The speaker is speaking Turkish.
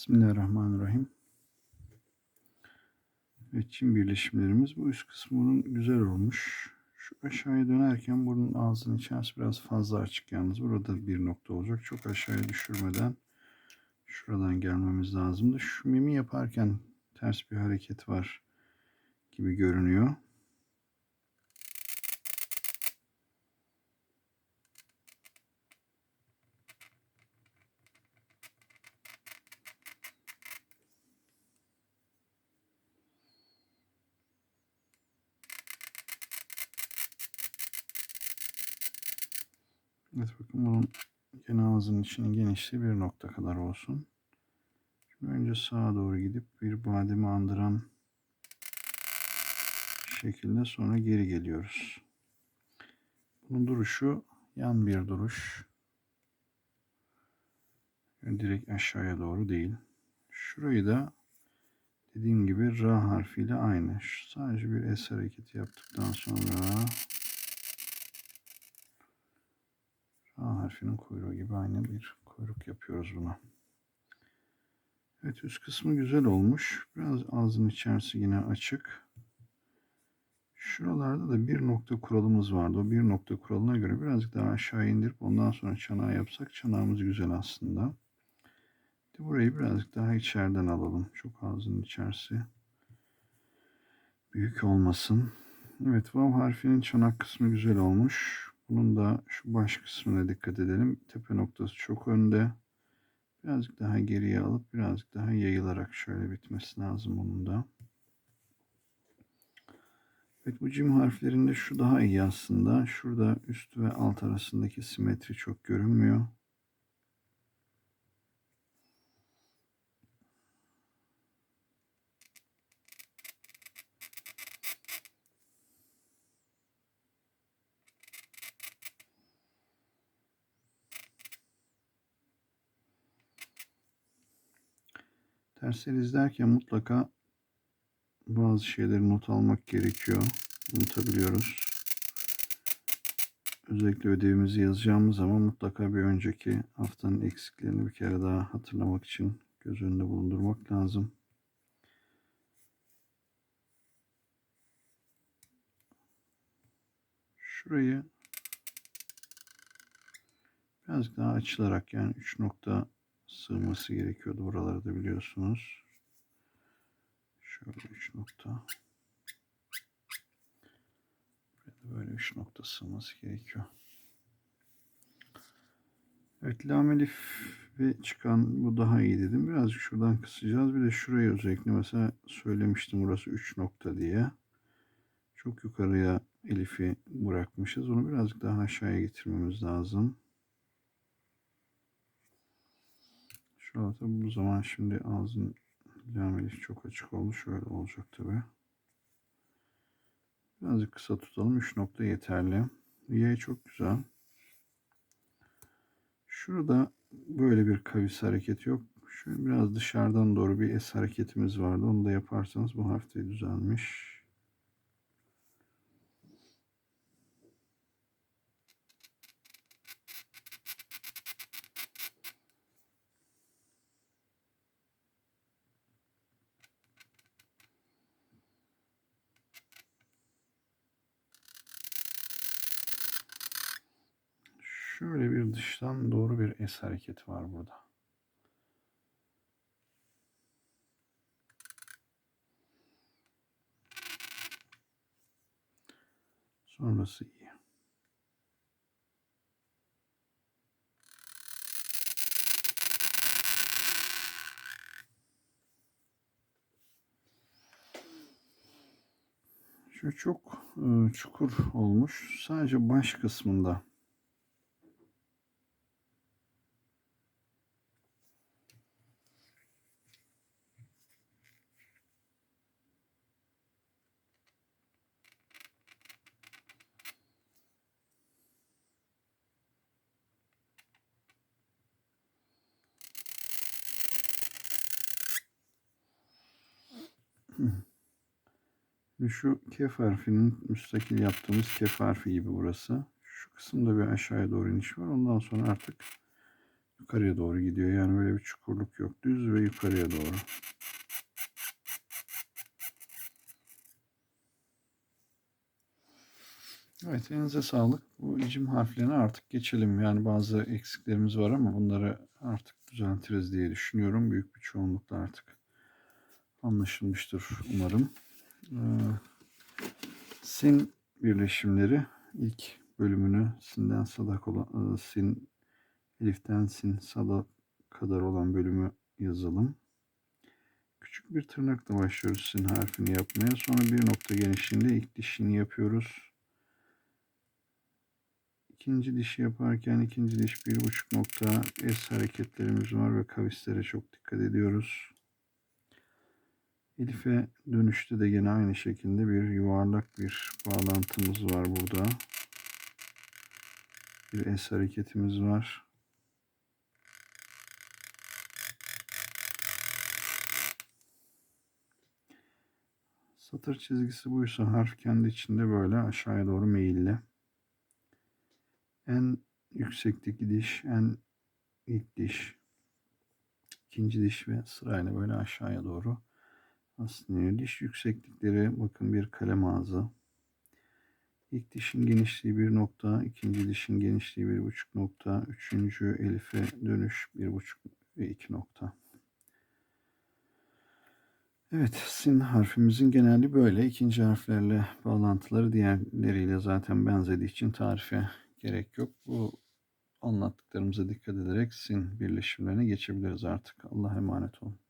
Bismillahirrahmanirrahim. Evet, çim birleşimlerimiz bu üst kısmının güzel olmuş. Şu aşağıya dönerken bunun ağzının içerisi biraz fazla açık yalnız. Burada bir nokta olacak. Çok aşağıya düşürmeden şuradan gelmemiz lazımdı. Şu mimi yaparken ters bir hareket var gibi görünüyor. Evet bakın bunun gene ağzının içinin genişliği bir nokta kadar olsun. Şimdi önce sağa doğru gidip bir bademi andıran şekilde sonra geri geliyoruz. Bunun duruşu yan bir duruş. Yani direkt aşağıya doğru değil. Şurayı da dediğim gibi R harfiyle aynı. Sadece bir S hareketi yaptıktan sonra harfinin kuyruğu gibi aynı bir kuyruk yapıyoruz buna. Evet üst kısmı güzel olmuş. Biraz ağzın içerisi yine açık. Şuralarda da bir nokta kuralımız vardı. O bir nokta kuralına göre birazcık daha aşağı indirip ondan sonra çanağı yapsak çanağımız güzel aslında. Burayı birazcık daha içeriden alalım. Çok ağzın içerisi büyük olmasın. Evet vav harfinin çanak kısmı güzel olmuş. Bunun da şu baş kısmına dikkat edelim. Tepe noktası çok önde. Birazcık daha geriye alıp birazcık daha yayılarak şöyle bitmesi lazım bunun da. Evet bu cim harflerinde şu daha iyi aslında. Şurada üst ve alt arasındaki simetri çok görünmüyor. Dersleri izlerken mutlaka bazı şeyleri not almak gerekiyor. Unutabiliyoruz. Özellikle ödevimizi yazacağımız zaman mutlaka bir önceki haftanın eksiklerini bir kere daha hatırlamak için göz önünde bulundurmak lazım. Şurayı biraz daha açılarak yani 3 nokta sığması gerekiyordu. Buraları da biliyorsunuz. Şöyle 3 nokta. Böyle 3 nokta sığması gerekiyor. Evet lamelif ve çıkan bu daha iyi dedim. Birazcık şuradan kısacağız. Bir de şurayı özellikle mesela söylemiştim burası 3 nokta diye. Çok yukarıya elifi bırakmışız. Onu birazcık daha aşağıya getirmemiz lazım. Şurada bu zaman şimdi ağzın lameli çok açık oldu. Şöyle olacak tabi. Birazcık kısa tutalım. 3 nokta yeterli. Y çok güzel. Şurada böyle bir kavis hareketi yok. Şöyle biraz dışarıdan doğru bir S hareketimiz vardı. Onu da yaparsanız bu harfte düzelmiş. Şöyle bir dıştan doğru bir S hareketi var burada. Sonrası iyi. Şu çok e, çukur olmuş. Sadece baş kısmında Şu kef harfinin müstakil yaptığımız kef harfi gibi burası. Şu kısımda bir aşağıya doğru iniş var. Ondan sonra artık yukarıya doğru gidiyor. Yani böyle bir çukurluk yok. Düz ve yukarıya doğru. Evet elinize sağlık. Bu icim harflerine artık geçelim. Yani bazı eksiklerimiz var ama bunları artık düzeltiriz diye düşünüyorum. Büyük bir çoğunlukla artık anlaşılmıştır umarım. Ee, sin birleşimleri ilk bölümünü sinden sadak olan e, sin eliften sin sada kadar olan bölümü yazalım. Küçük bir tırnakla başlıyoruz sin harfini yapmaya. Sonra bir nokta genişliğinde ilk dişini yapıyoruz. İkinci dişi yaparken ikinci diş bir buçuk nokta es hareketlerimiz var ve kavislere çok dikkat ediyoruz. Elif'e dönüşte de gene aynı şekilde bir yuvarlak bir bağlantımız var burada. Bir es hareketimiz var. Satır çizgisi buysa harf kendi içinde böyle aşağıya doğru meyilli. En yüksekteki diş, en ilk diş, ikinci diş ve sırayla böyle aşağıya doğru aslında diş yükseklikleri bakın bir kalem ağzı. İlk dişin genişliği bir nokta, ikinci dişin genişliği bir buçuk nokta, üçüncü elife dönüş bir buçuk ve iki nokta. Evet, sin harfimizin geneli böyle. İkinci harflerle bağlantıları diğerleriyle zaten benzediği için tarife gerek yok. Bu anlattıklarımıza dikkat ederek sin birleşimlerine geçebiliriz artık. Allah'a emanet olun.